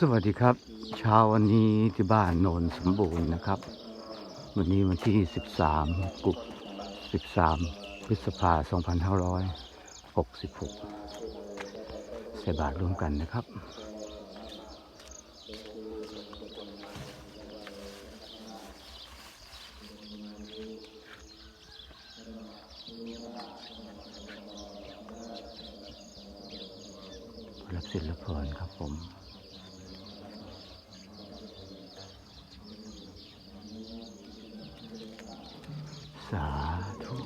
สวัสดีครับ เช้าวันนี้ที่บ้านโนนสมบูรณ์นะครับ วันนี้วันที่ 13 กุม13 พฤษภา 2566 ใส่บาตรร่วมกันนะครับ รับศิลพรครับผม สาธุ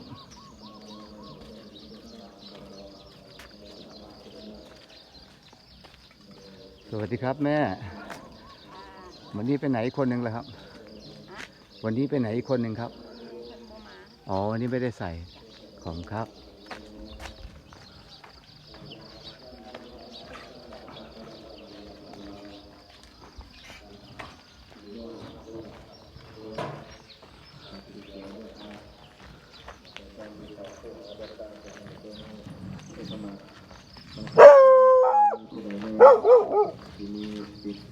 สวัสดีครับแม่ วันนี้ไปไหนอีกคนหนึ่งแล้วครับ วันนี้ไปไหนอีกคนหนึ่งครับ อ๋อวันนี้ไม่ได้ใส่ของครับ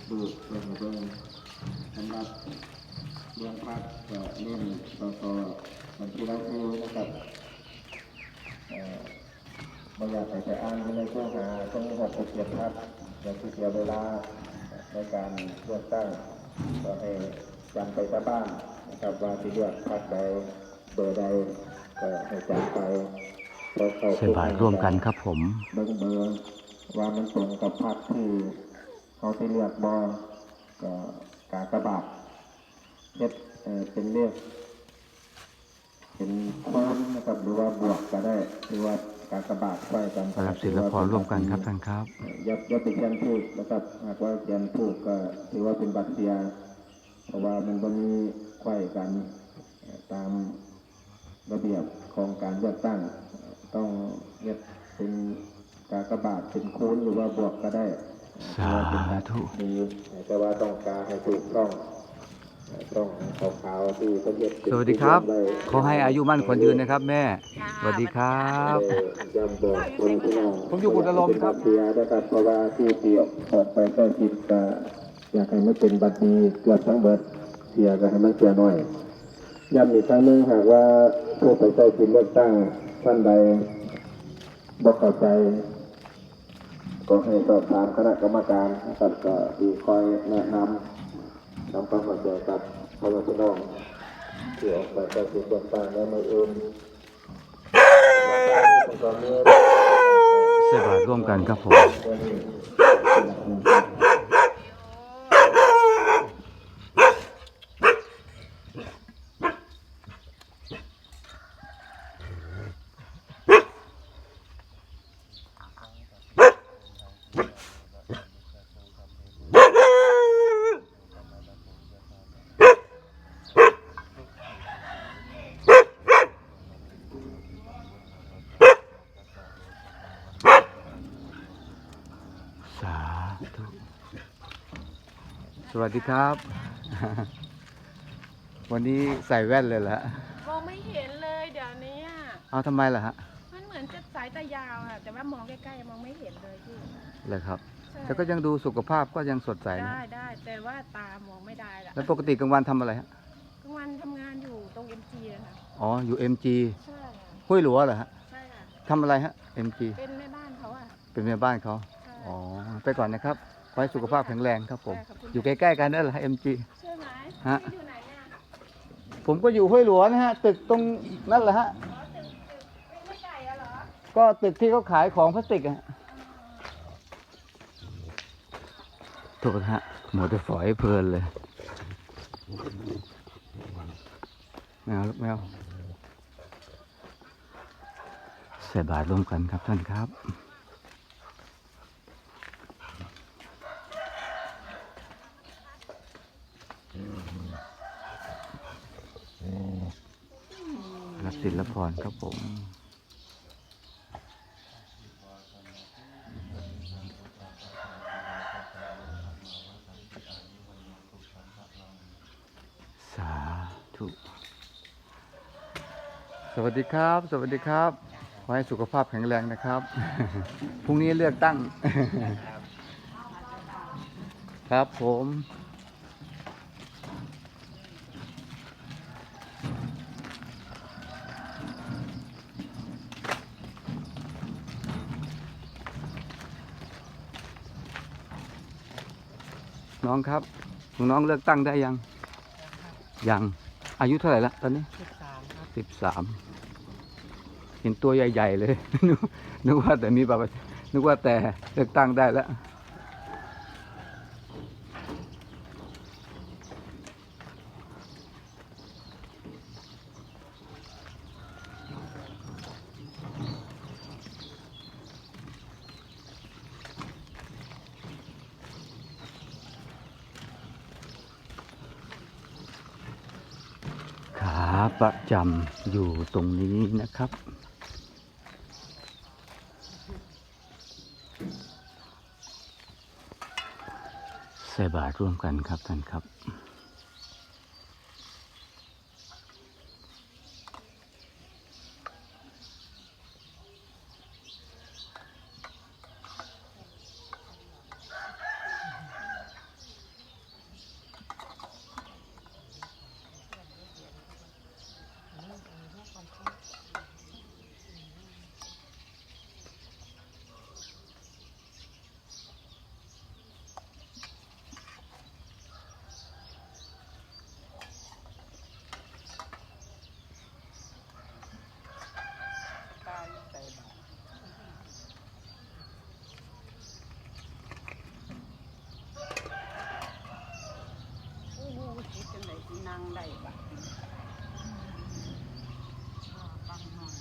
เบิกเบิกเบิกสำหรับเรื่องพักก็เล่นต่อต่อมันที่เราคือนะครับบางอย่างอาจจะอ้างในข้อหาต้องมีหัดเกียรติพักอย่าเสียเวลาในการเลือกตั้งก็ให้จำไปซะบ้างนะครับว่าที่เลือกพักใดเบอร์ใดก็ให้จำไปเพราะเขาใส่บาตรร่วมกันครับผมเบิ่งเบอร์ว่ามันตรงกับพักที่ เขาที่เลือกบอก็กากระบาดเฮ็ดเออเป็นเลขเป็นคูณนะครับหรือว่าบวกก็ได้หรือว่าการกระบาดไว้กันรับศิลพรร่วมกันครับท่านครับยับยับเป็นเขียนถูกนะครับหากว่าเขียนถูกก็ถือว่าเป็นบัตรเสียเพราะว่ามันก็มีไขว้กันตามระเบียบของการเลือกตั้ง ต้องเย็บเป็นการกระบาทเป็นคูณหรือว่าบวกก็ได้ สาธุดีแต่ว่าต้องการให้ถูกต้องต้องขาวๆที่เขาเย็บเป็นสวัสดีครับไว้ขอให้อายุมั่นขวัญยืนนะครับ แม่ สวัสดีครับเอ่อยำบอกคนพี่น้องผมอยู่กุฎอารมณ์ครับเสียนะครับเพราะว่าที่เสียออกไปก็คิดก็อยากให้มันเป็นบัตรดีเกือบทั้งเบิดเสียก็ให้มันเสียหน่อยย้ำอีกครั้งหนึงหากว่าผู้ไปใช้สิทธิ์เลือกตั้งท่านใดบอกเข้าใจ ก็ให้สอบถามคณะกรรมการตัดก็ดีคอยแนะนำนำความเข้าใจกับพ่อแม่พี่น้องที่ออกไปใช้สิทธิ์เลือกตั้งในมืออื่นตอนนี้ใส่บาร่วมกันครับผม สาธุสวัสดีครับ วันนี้ใส่แว่นเลยเหรอฮะมองไม่เห็นเลยเดี๋ยวนี้อะเอาทำไมล่ะฮะมันเหมือนจะสายตายาวอะแต่ว่ามองใกล้ๆมองไม่เห็นเลยพี่เลยครับ ใช่แต่ก็ยังดูสุขภาพก็ยังสดใสนะได้ได้แต่ว่าตามองไม่ได้ละแล้วปกติกลางวันทำอะไรฮะกลางวันทำงานอยู่ตรงเอ็มจีนะคะอ๋ออยู่ MG ใช่ค่ะห้วยหลัวเหรอฮะใช่ค่ะทำอะไรฮะ MG เป็นแม่บ้านเขาอะเป็นแม่บ้านเขาใช่อ๋อ ไปก่อนนะครับขอให้สุขภาพแข็งแรงครับผมได้ขอบคุณอยู่ใกล้ๆกันนั่นแหละฮะ MG ใช่ไหมฮะพี่อยู่ไหนเนี่ยผมก็อยู่ห้วยหลวนะฮะ ตึกตรงนั่นแหละฮะอ๋อตึกตึกเป็นไม่ไก่อะเหรอก็ตึกที่เขาขายของพลาสติกอะฮะโทษฮะหมดแต่ฝอยเพลินเลยแมวลูกแมวใส่บาตรร่วมกันครับท่านครับ ศิลพรครับผมสาธุสวัสดีครับ สวัสดีครับ ขอให้สุขภาพแข็งแรงนะครับ พรุ่งนี้เลือกตั้ง ครับผม น้องครับน้องเลือกตั้งได้ยัง ยัง อายุเท่าไหร่ละตอนนี้สิบสามครับสิบสามเห็นตัวใหญ่ ๆ เลยนึกนึกว่าแต่มีแบบนึกว่าแต่เลือกตั้งได้แล้ว ขา ประจำอยู่ตรงนี้นะครับ ใส่บาตรร่วมกันครับท่านครับ ตายใส่บาตร โอ้โหคิดจังไหนสินั่งได้บะ ฟังหน่อย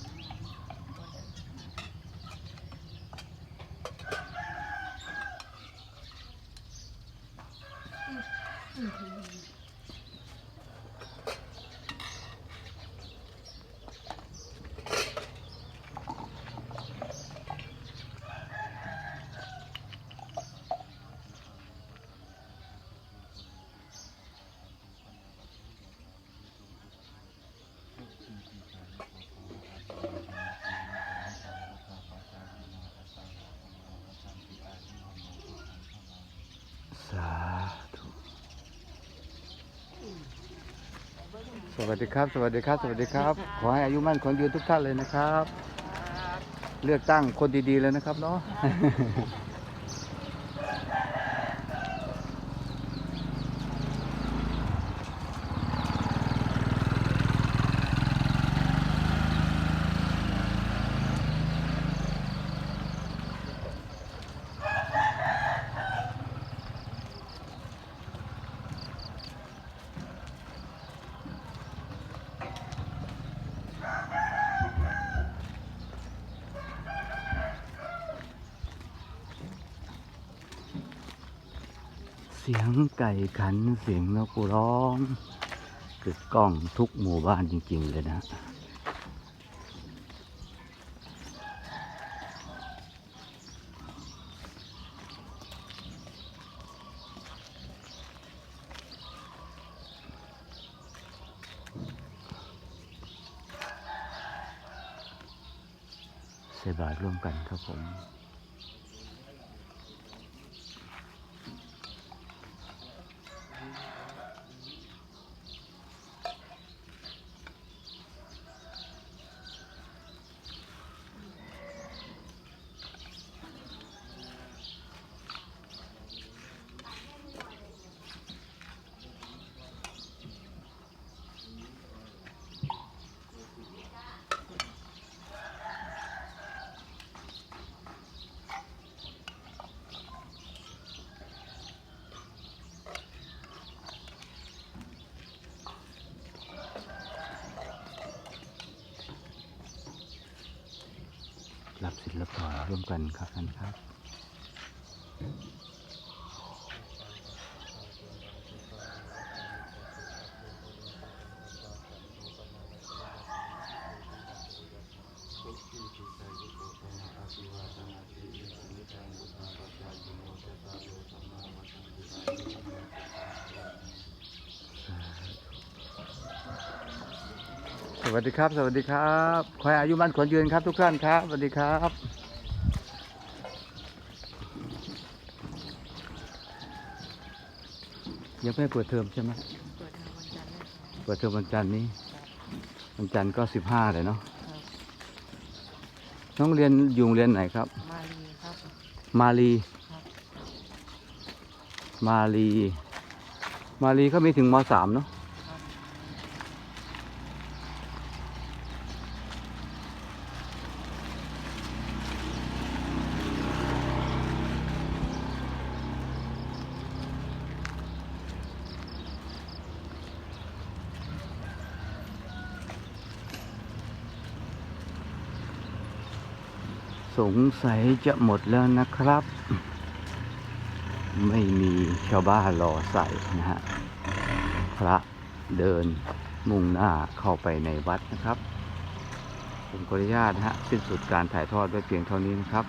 สาธุ สวัสดีครับ สวัสดีครับ สวัสดีครับ ขอให้อายุมั่นขวัญยืนทุกท่านเลยนะครับ เลือกตั้งคนดีๆเลยนะครับเนาะ เสียงไก่ขันเสียงนกร้องกึกก้องทุกหมู่บ้านจริง ๆ เลยนะ ใส่บาตรร่วมกันครับผม รับศิลปะร่วมกันครับท่านครับ สวัสดีครับ สวัสดีครับขอให้อายุมั่นขวัญยืนครับ ทุกท่านครับ สวัสดีครับยังไม่เปิดเทอมใช่ไหมเปิดทางวันจันทร์เลยครับเปิดเทอมวันจันทร์นี้วันจันทร์ก็สิบห้าเลยเนาะครับน้องเรียนอยู่โรงเรียนไหนครับ มาลีครับ มาลีครับมาลี มาลีเขามีถึงมสามเนาะ สงสัยจะหมดแล้วนะครับ ไม่มีชาวบ้านรอใส่นะฮะ พระเดินมุ่งหน้าเข้าไปในวัดนะครับ ผมขออนุญาตฮะสิ้นสุดการถ่ายทอดไว้เพียงเท่านี้นะครับ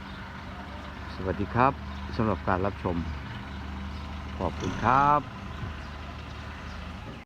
สวัสดีครับสำหรับการรับชม ขอบคุณครับ